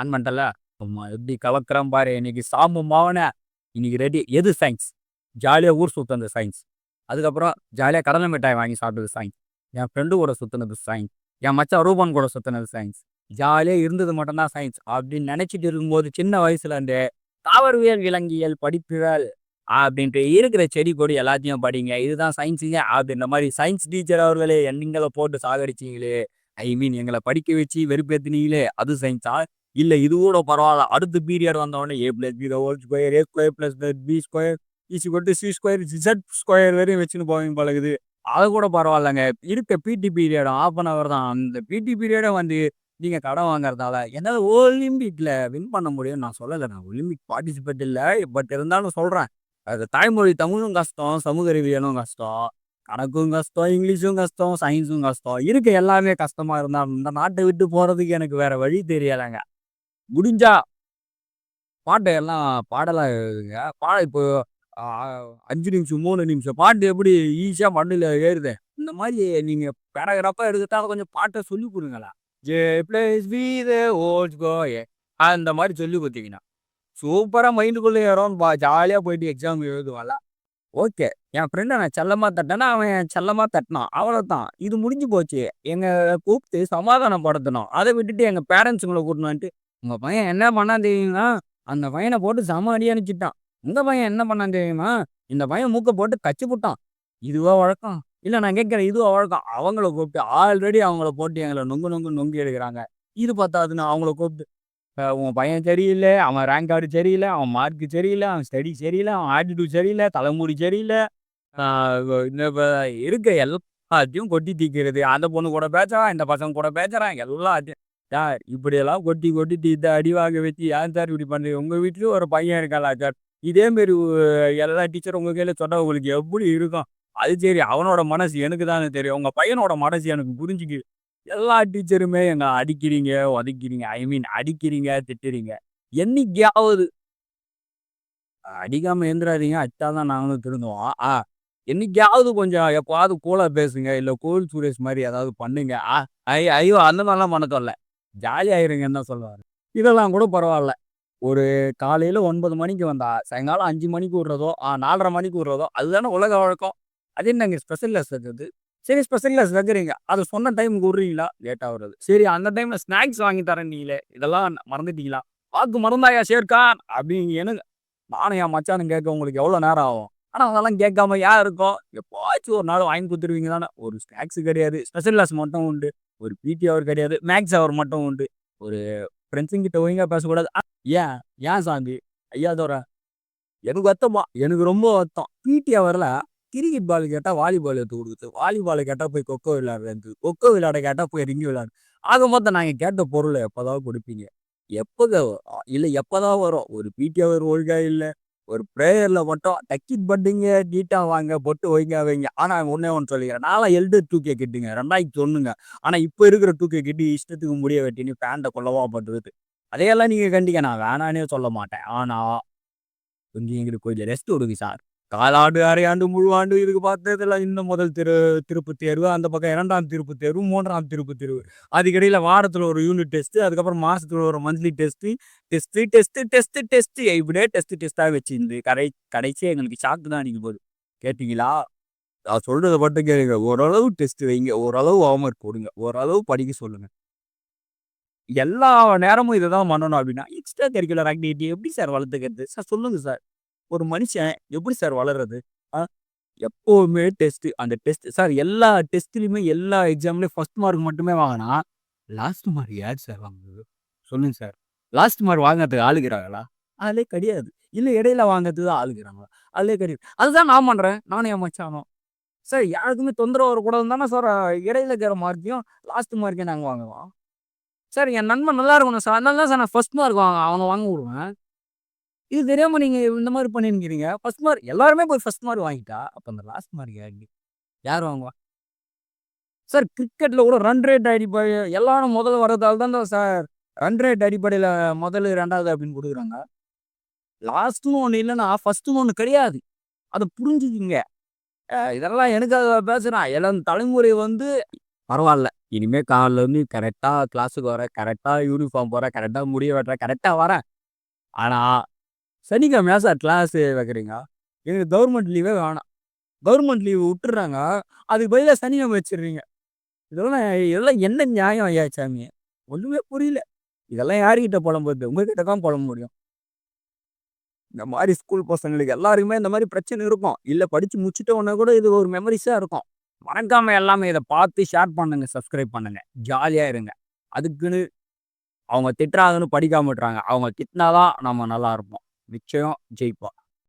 On பண்ணிட்டல எப்படி கலக்கிறேன் பாரு. இன்னைக்கு சாமு மாவன. இன்னைக்கு ரெடி எது சயின்ஸ் ஜாலியாக ஊர் சுற்றுனது சயின்ஸ் அதுக்கப்புறம் ஜாலியாக கடலை மிட்டாய் வாங்கி சாப்பிட்டது சயின்ஸ் என் ஃப்ரெண்டு கூட சுற்றுனது சயின்ஸ் என் மச்சான் ரூபன் கூட சுற்றுனது சயின்ஸ் ஜாலியாக இருந்தது மட்டும்தான் சயின்ஸ் அப்படின்னு நினச்சிட்டு இருக்கும்போது சின்ன வயசுலேருந்தே தாவரவியல் விலங்கியல் படிப்புகள் அப்படின்ட்டு இருக்கிற செடி கொடி எல்லாத்தையும் படிங்க. இதுதான் சயின்ஸுங்க அப்படின்ற மாதிரி சயின்ஸ் டீச்சர் அவர்களே எங்களை போட்டு சாகடிச்சிங்களே. ஐ மீன் எங்களை படிக்க வச்சு வெறுப்பேத்தினீங்களே. அது சயின்ஸா இல்லை இது கூட பரவாயில்ல அடுத்த பீரியட் வந்தவொடனே A plus B whole square A square plus B square EC கொட்டு சி ஸ்கொயர் ஜிசட் ஸ்கொயர் வரையும் வச்சுன்னு போவீங்க பழகுது அது கூட பரவாயில்லங்க இருக்க PT period of an hour தான். அந்த பிடி பீரியடை வந்து நீங்கள் கடன் வாங்குறதால என்னால் ஒலிம்பிக்கில் வின் பண்ண முடியும்னு நான் சொல்லலை. நான் ஒலிம்பிக் பார்ட்டிசிபேட் இல்லை. பட் இருந்தாலும் சொல்கிறேன் அது தாய்மொழி தமிழும் கஷ்டம் சமூக அறிவியலும் கஷ்டம். கணக்கும் கஷ்டம் இங்கிலீஷும் கஷ்டம் சயின்ஸும் கஷ்டம். இருக்க எல்லாமே கஷ்டமாக இருந்தாலும் இந்த நாட்டை விட்டு போகிறதுக்கு எனக்கு வேறு வழி தெரியலைங்க. முடிஞ்சா பாட்டை எல்லாம் பாடலாம் எழுதுங்க. பாட இப்போ அஞ்சு நிமிஷம் மூணு நிமிஷம் பாட்டு எப்படி ஈஸியாக மண்ணில் ஏறுது? இந்த மாதிரி நீங்கள் பேராகிராஃபாக எடுத்துட்டா கொஞ்சம் பாட்டை சொல்லி கொடுங்களா ஜே பிளேஸ் வி ஓல்ஸ் கோயே அந்த மாதிரி சொல்லி கொடுத்தீங்கன்னா சூப்பராக மைண்டுக்குள்ளே ஏறும். பா ஜாலியாக போயிட்டு எக்ஸாம் எழுதுவான்ல ஓகே என் ஃப்ரெண்டை நான் செல்லமாக தட்டினேன்னா அவன் செல்லமாக தட்டினான். அவ்வளோதான் இது முடிஞ்சு போச்சு. எங்கள் கூப்பிட்டு சமாதானப்படுத்தணும். அதை விட்டுட்டு எங்கள் பேரண்ட்ஸுங்களை கூட்டின்னு வந்துட்டு உங்கள் பையன் என்ன பண்ணான் தெரியுமா? அந்த பையனை போட்டு சம அடி அனுப்பிச்சிட்டான் உங்கள் பையன் என்ன பண்ணான் தெரியுமா? இந்த பையன் மூக்கை போட்டு கச்சி போட்டான். இதுவா வழக்கம்? இல்லை நான் கேட்குறேன் இதுவா வழக்கம்? அவங்கள கூப்பிட்டு ஆல்ரெடி அவங்கள போட்டு எங்களை நொங்கு நொங்கு நொங்கி எடுக்கிறாங்க. இது பார்த்தாதுன்னு அவங்கள கூப்பிட்டு. உன் பையன் சரியில்லை அவன் ரேங்க் கார்டு சரியில்லை அவன் மார்க்கு சரியில்லை அவன் ஸ்டடி சரியில்லை அவன் ஆட்டிடியூட் சரியில்லை தலைமுடி சரியில்லை. இந்த இருக்க எல்லாத்தையும் கொட்டி தீக்கிறது. அந்த பொண்ணு கூட பேசுறான் இந்த பசங்க கூட பேசுறான் எல்லாத்தையும் சார் இப்படியெல்லாம் கொட்டி கொட்டி இந்த அடி வாங்க வச்சு ஏன் சார் இப்படி பண்ணுறீங்க உங்கள் வீட்லேயும் ஒரு பையன் இருக்காளா சார். இதேமாரி எல்லா டீச்சர் உங்கள் கையில் சொன்ன உங்களுக்கு எப்படி இருக்கும்? அது சரி அவனோட மனசு எனக்கு தானே தெரியும். உங்கள் பையனோட மனசு எனக்கு புரிஞ்சுக்கு எல்லா டீச்சருமே எங்க அடிக்கிறீங்க உதைக்கிறீங்க ஐ மீன் அடிக்கிறீங்க திட்டுறீங்க. என்னைக்காவது அடிக்காம எழுந்துறாதீங்க தான் நாங்களும் திருந்தோம் ஆ என்னைக்காவது கொஞ்சம் எப்போவாவது கூலா பேசுங்க இல்லை கோவில் சுரேஷ் மாதிரி ஏதாவது பண்ணுங்க. ஆ ஐ ஐயோ அந்த மாதிரிலாம் பண்ண ஜாலியாக ஜாலி தான் சொல்லுவார். இதெல்லாம் கூட பரவாயில்ல ஒரு காலையில் ஒன்பது மணிக்கு வந்தா சாயங்காலம் அஞ்சு மணிக்கு விட்றதோ நாலரை மணிக்கு விட்றதோ அதுதானே உலக வழக்கம். அது என்னங்க ஸ்பெஷல் கிளாஸ் இருக்குது சரி ஸ்பெஷல் கிளாஸ் வைக்கிறீங்க அது சொன்ன டைமுக்கு விட்றீங்களா லேட்டாக வருது சரி அந்த டைமில் ஸ்நாக்ஸ் வாங்கி தரேன் நீங்களே. இதெல்லாம் மறந்துட்டீங்களா? வாக்கு மறந்தாயா சேர்க்கான் அப்படின்னு எனக்கு நானும் என் மச்சானும் கேட்க உங்களுக்கு எவ்வளோ நேரம் ஆகும்? ஆனால் அதெல்லாம் கேட்காம யார் இருக்கும்? எப்போச்சும் ஒரு நாள் வாங்கி கொடுத்துருவீங்க தானே ஒரு ஸ்நாக்ஸ் கிடையாது. ஸ்பெஷல் கிளாஸ் மட்டும் உண்டு. ஒரு பிடி அவர் கிடையாது. மேக்ஸ் அவர் மட்டும் உண்டு. ஒரு ஃப்ரெண்ட்ஸுங்கிட்ட ஒழுங்காக பேசக்கூடாது. ஏன்? ஏன் சாந்தி ஐயா தோற. எனக்கு வருத்தமா. எனக்கு ரொம்ப வருத்தம். பிடி அவரில் கிரிக்கெட் பால் கேட்டால் வாலிபால் எடுத்து கொடுக்குது. வாலிபால் கேட்டால் போய் கொக்கோ விளையாடுறது. கொக்கோ விளையாட கேட்டால் போய் ரிங்கி விளையாடு. ஆக மொத்தம் நாங்கள் கேட்ட பொருளை எப்போதாவது கொடுப்பீங்க. எப்போங்க இல்லை எப்போதான் வரும். ஒரு பிடி அவர் ஒழுங்காக இல்லை. ஒரு ப்ரேயரில் மட்டும் டக்கிட் பட்டுங்க நீட்டாக வாங்க பொட்டு வைங்க வைங்க. ஆனால் ஒன்றே ஒன்று சொல்லிக்கிறேன். நான்லாம் எல்டு டூ கே கிட்டுங்க ரெண்டாயிரத்தி ஒன்றுங்க ஆனால் இப்போ இருக்கிற டூ கே கிட்டு இஷ்டத்துக்கு முடிய வெட்டின்னு பேண்டை கொள்ளவா பண்ணுறது அதையெல்லாம் நீங்கள் கண்டிக்க நான் வேணானே சொல்ல மாட்டேன். ஆனால் கொஞ்சம் எங்களுக்கு கொஞ்சம் ரெஸ்ட் கொடுங்க சார். காலாண்டு அரையாண்டு முழுவாண்டு இதுக்கு பார்த்ததுல இன்னும் முதல் திரு திருப்பு தேர்வு அந்த பக்கம் இரண்டாம் திருப்பு தேர்வு மூன்றாம் திருப்பு தேர்வு. அதுக்கிடையில் வாரத்தில் ஒரு யூனிட் டெஸ்ட்டு அதுக்கப்புறம் மாதத்தில் ஒரு monthly test test test test test இப்படியே டெஸ்ட்டு டெஸ்ட்டாக வச்சுருந்து கடை கடைசியாக எங்களுக்கு ஷாக்கு தான் அன்றைக்கி போகுது கேட்டிங்களா? நான் சொல்கிறத மட்டும் கேளுங்க. ஓரளவு டெஸ்ட் வைங்க. ஓரளவு ஹோம்ஒர்க் கொடுங்க ஓரளவு படிக்க சொல்லுங்கள் எல்லா நேரமும் இதை தான் பண்ணணும் அப்படின்னா எக்ஸ்ட்ரா கரிக்குலர் ஆக்டிவிட்டி எப்படி சார் வளர்த்துக்கிறது? சார் சொல்லுங்கள் சார் ஒரு மனுஷன் எப்படி சார் வளர்றது? எப்போவுமே டெஸ்ட்டு அந்த டெஸ்ட் சார் எல்லா டெஸ்ட்லேயுமே எல்லா எக்ஸாம்லேயும் ஃபர்ஸ்ட் மார்க் மட்டுமே வாங்கினா லாஸ்ட் மார்க் யார் சார் வாங்குறது? சொல்லுங்க சார். லாஸ்ட் மார்க் வாங்குறதுக்கு ஆளுகிறாங்களா அதுலே கிடையாது. இல்லை இடையில வாங்குறதுக்கு தான் ஆளுகிறாங்களா? ஆளே கிடையாது. அதுதான் நான் பண்ணுறேன் நானும் என் மச்சானோ சார் யாருக்குமே தொந்தரவு வரக்கூடாதுன்னு தானே சார் இடையில இருக்கிற மார்க்கையும் லாஸ்ட் மார்க்கையும் நாங்கள் வாங்குவோம். சார் என் நண்பன் நல்லா இருக்கணும் சார். அதனால தான் சார் நான் ஃபர்ஸ்ட் மார்க் வாங்க அவனை வாங்க விடுவேன். இது தெரியாம நீங்க இந்த மாதிரி பண்ணிருக்கிறீங்க ஃபர்ஸ்ட் மார்க் எல்லாருமே போய் ஃபர்ஸ்ட் மார்க் வாங்கிட்டா அப்ப அந்த லாஸ்ட் மார்க் யார் வாங்குவா சார் கிரிக்கெட்ல கூட ரன் ரேட் அடிப்படை எல்லாரும் முதல்ல வர்றதால தான் சார் ரன் ரேட் அடிப்படையில் முதல்ல ரெண்டாவது அப்படின்னு கொடுக்குறாங்க லாஸ்ட்னு ஒன்று இல்லைன்னா ஃபர்ஸ்ட்னு ஒன்று கிடையாது அதை புரிஞ்சுக்கிங்க இதெல்லாம் எனக்கு பேசுகிறான் எல்லாம் தலைமுறை வந்து பரவாயில்ல இனிமே காலில் வந்து கரெக்டாக கிளாஸுக்கு வரேன். கரெக்டாக யூனிஃபார்ம் போகிறேன் கரெக்டாக முடிய வெட்டுறேன். கரெக்டாக வரேன். ஆனால் சனிக்கிழமையா சார் கிளாஸ் வைக்கிறீங்க? எங்களுக்கு கவர்மெண்ட் லீவே வேணாம். கவர்மெண்ட் லீவ் விட்டுறாங்க அதுக்கு பதிலாக சனிக்கிழமை வச்சிடுறீங்க இதெல்லாம் இதெல்லாம் என்ன நியாயம் ஐயா சாமி? ஒண்ணுமே புரியல. இதெல்லாம் யாருக்கிட்ட பொலம்புறது? உங்ககிட்ட தான் புலம்ப முடியும். இந்த மாதிரி ஸ்கூல் பசங்களுக்கு எல்லாருக்குமே இந்த மாதிரி பிரச்சனை இருக்கும். இல்லை படிச்சு முடிச்சுட்ட உடனே கூட இது ஒரு மெமரிஸாக இருக்கும். மறக்காம எல்லாமே இதை பார்த்து ஷேர் பண்ணுங்க. சப்ஸ்கிரைப் பண்ணுங்க. ஜாலியா இருங்க. அதுக்குன்னு அவங்க திட்டுறாங்கன்னு படிக்காம விட்டுறாங்க. அவங்க திட்டினாதான் நம்ம நல்லா இருப்போம். நிச்சயம் ஜெயிப்போம்.